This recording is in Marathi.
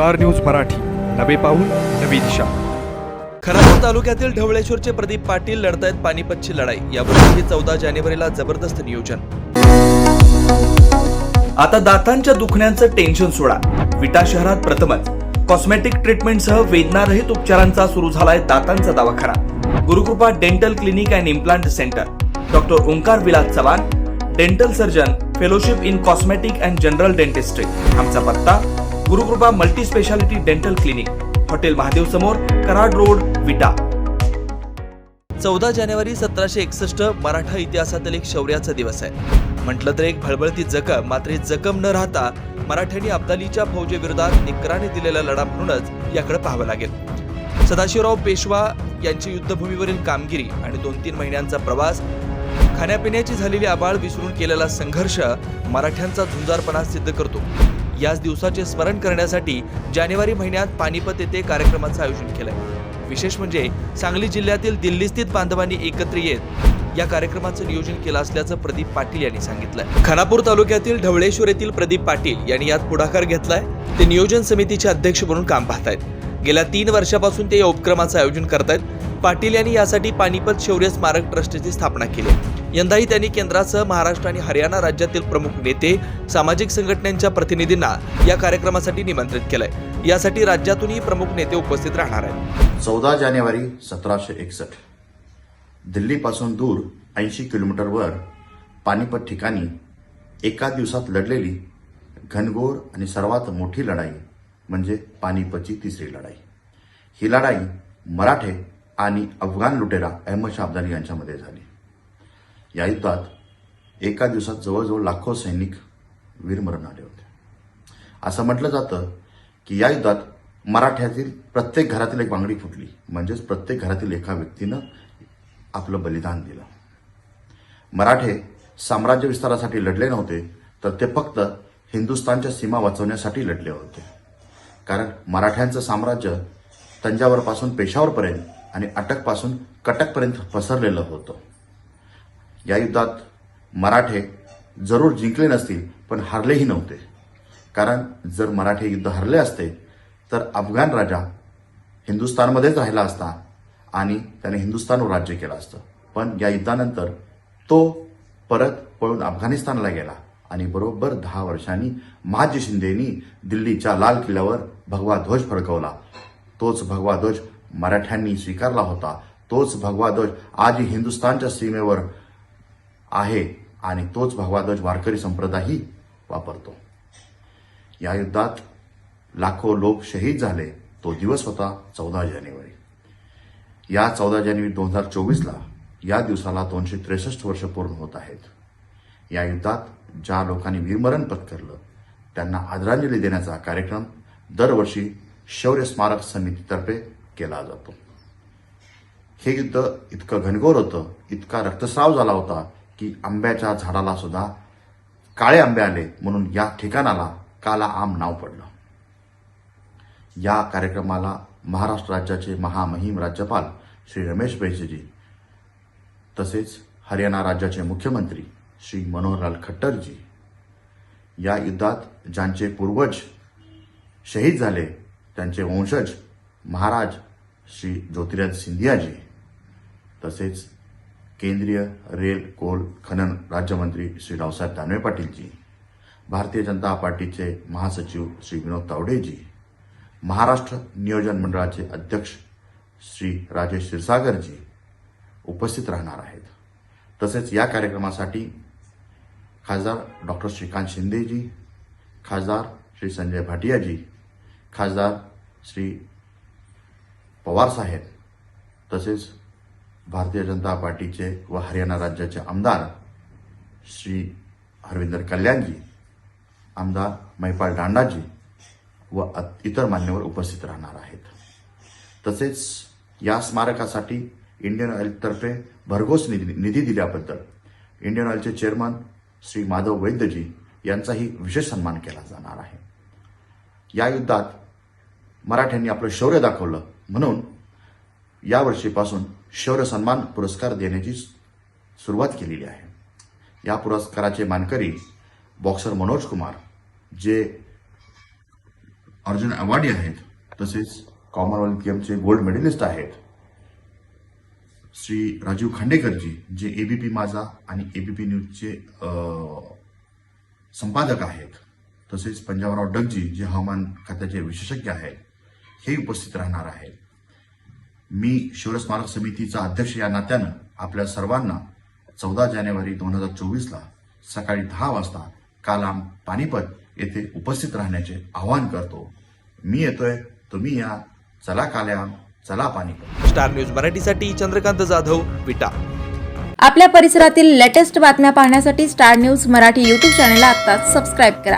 Star news Marathi. नवे पाऊल नवी दिशा. खराब तालुक्यातील ढवळेश्वरचे प्रदीप पाटील लढतायत पानिपतची लढाई. यावर्षी चौदा जानेवारीला जबरदस्त नियोजन. आता दातांच्या दुखण्याचं टेन्शन सोडा. विटा शहरात प्रथमच. कॉस्मेटिक ट्रीटमेंटसह वेदनारहित उपचारांचा सुरू झालाय दातांचा दवाखाना. Gurukripa dental clinic and implant centre doctor Omkar Vilas Chavan dental surgeon fellowship in cosmetic and general dentistry आमचा पत्ता Gurukripa multi speciality dental clinic hotel Mahadev समोर कराड रोड विटा. चौदा जानेवारी सतराशे एकसष्ट मराठा इतिहासातील एक शौर्याचा दिवस आहे. म्हटलं तर एक भळबळती जखम मात्र जखम न राहता मराठ्यांनी अब्दालीच्या फौजेविरोधात निकराने दिलेला लढा म्हणूनच याकडे पाहावं लागेल. सदाशिवराव पेशवा यांची युद्धभूमीवरील कामगिरी आणि दोन तीन महिन्यांचा प्रवास खाण्यापिण्याची झालेली आबाळ विसरून केलेला संघर्ष मराठ्यांचा झुंजारपणा सिद्ध करतो. याच दिवसाचे स्मरण करण्यासाठी जानेवारी महिन्यात पानिपत येथे कार्यक्रमाचं आयोजन केलंय. विशेष म्हणजे सांगली जिल्ह्यातील दिल्लीस्थित बांधवांनी एकत्र येत या कार्यक्रमाचं नियोजन केलं असल्याचं प्रदीप पाटील यांनी सांगितलंय. खानापूर तालुक्यातील ढवळेश्वर येथील प्रदीप पाटील यांनी यात पुढाकार घेतलाय. ते नियोजन समितीचे अध्यक्ष म्हणून काम पाहतायत. गेल्या तीन वर्षापासून ते या उपक्रमाचं आयोजन करतायत. पाटील यांनी यासाठी पानिपत शौर्य स्मारक ट्रस्टची स्थापना केली यंदाही त्यांनी केंद्रासह महाराष्ट्र आणि हरियाणा राज्यातील प्रमुख नेते सामाजिक संघटनांच्या प्रतिनिधींना या कार्यक्रमासाठी निमंत्रित केलंय. यासाठी राज्यातूनही प्रमुख नेते उपस्थित राहणार आहेत. चौदा जानेवारी सतराशे एकसष्ट. दिल्लीपासून दूर ऐंशी किलोमीटरवर पानिपत ठिकाणी एका दिवसात लढलेली घनघोर आणि सर्वात मोठी लढाई म्हणजे पानिपतची तिसरी लढाई. ही लढाई मराठे आणि अफगाण लुटेरा अहमद शाह अब्दाली यांच्यामध्ये झाली. या युद्धात एका दिवसात जवळजवळ लाखो सैनिक वीरमरण आले होते. असं म्हटलं जातं की या युद्धात मराठ्यातील प्रत्येक घरातील एक बांगडी फुटली. म्हणजेच प्रत्येक घरातील एका व्यक्तीनं आपलं बलिदान दिलं. मराठे साम्राज्य विस्तारासाठी लढले नव्हते तर ते फक्त हिंदुस्थानच्या सीमा वाचवण्यासाठी लढले होते. कारण मराठ्यांचं साम्राज्य तंजावरपासून पेशावरपर्यंत आणि अटकपासून कटकपर्यंत पसरलेलं होतं. या युद्धात मराठे जरूर जिंकले नसतील पण हारलेही नव्हते. कारण जर मराठे युद्ध हरले असते तर अफगाण राजा हिंदुस्थानमध्येच राहिला असता आणि त्याने हिंदुस्थानवर राज्य केलं असतं. पण या युद्धानंतर तो परत पळून अफगाणिस्तानला गेला आणि बरोबर दहा वर्षांनी महाजी शिंदेनी दिल्लीच्या लाल किल्ल्यावर भगवा ध्वज फडकवला. तोच भगवा ध्वज मराठ्यांनी स्वीकारला होता. तोच भगवा ध्वज आज हिंदुस्थानच्या सीमेवर आहे आणि तोच भगवाध्वज वारकरी संप्रदायही वापरतो. या युद्धात लाखो लोक शहीद झाले. तो दिवस होता चौदा जानेवारी. या चौदा जानेवारी दोन हजार चोवीसला या दिवसाला दोनशे त्रेसष्ट वर्ष पूर्ण होत आहेत. या युद्धात ज्या लोकांनी वीरमरण पत्करलं त्यांना आदरांजली देण्याचा कार्यक्रम दरवर्षी शौर्य स्मारक समितीतर्फे केला जातो. हे युद्ध इतकं घनघोर होतं इतका रक्तस्राव झाला होता की आंब्याच्या झाडाला सुद्धा काळे आंबे आले म्हणून या ठिकाणाला काला आम नाव पडलं. या कार्यक्रमाला महाराष्ट्र राज्याचे महामहिम राज्यपाल श्री रमेश बैसेजी तसेच हरियाणा राज्याचे मुख्यमंत्री श्री मनोहरलाल खट्टरजी या युद्धात ज्यांचे पूर्वज शहीद झाले त्यांचे वंशज महाराज श्री ज्योतिराज सिंधियाजी तसेच केंद्रीय रेल कोल खनन राज्यमंत्री श्री रावसाहेब दानवे पाटीलजी भारतीय जनता पार्टीचे महासचिव श्री विनोद तावडेजी महाराष्ट्र नियोजन मंडळाचे अध्यक्ष श्री राजेश क्षीरसागरजी उपस्थित राहणार आहेत. तसेच या कार्यक्रमासाठी खासदार डॉक्टर श्रीकांत शिंदेजी खासदार श्री संजय भाटियाजी खासदार श्री पवारसाहेब तसेच भारतीय जनता पार्टीचे व हरियाणा राज्याचे आमदार श्री हरविंदर कल्याणजी आमदार मैपाल दांडाजी व इतर मान्यवर उपस्थित राहणार आहेत. तसेच या स्मारकासाठी इंडियन ऑइलतर्फे भरघोस निधी निधी दिल्याबद्दल इंडियन ऑइलचे चेअरमन श्री माधव वैद्यजी यांचाही विशेष सन्मान केला जाणार आहे. या युद्धात मराठ्यांनी आपलं शौर्य दाखवलं म्हणून यावर्षीपासून शौर्य सन्मान पुरस्कार देण्याची सुरुवात केलेली आहे. या पुरस्काराचे मानकरी बॉक्सर मनोज कुमार जे अर्जुन अवॉर्डी आहेत तसेच कॉमनवेल्थ गेमचे गोल्ड मेडलिस्ट आहेत. श्री राजीव खांडेकरजी जे एबीपी माझा आणि एबीपी न्यूजचे संपादक आहेत तसेच पंजाबराव डगजी जे हवामान खात्याचे विशेषज्ञ आहेत हे उपस्थित राहणार आहेत. मी शिवस्मारक समितीचा अध्यक्ष या नात्यानं आपल्या सर्वांना चौदा जानेवारी दोन हजार चोवीसला सकाळी दहा वाजता कालाम पानिपत येथे उपस्थित राहण्याचे आवाहन करतो. मी येतोय तुम्ही या. चला काल्याम चला पानिपत. स्टार न्यूज मराठीसाठी चंद्रकांत जाधव विटा. आपल्या परिसरातील लेटेस्ट बातम्या पाहण्यासाठी स्टार न्यूज मराठी यूट्यूब चॅनलला आत्ताच सबस्क्राईब करा.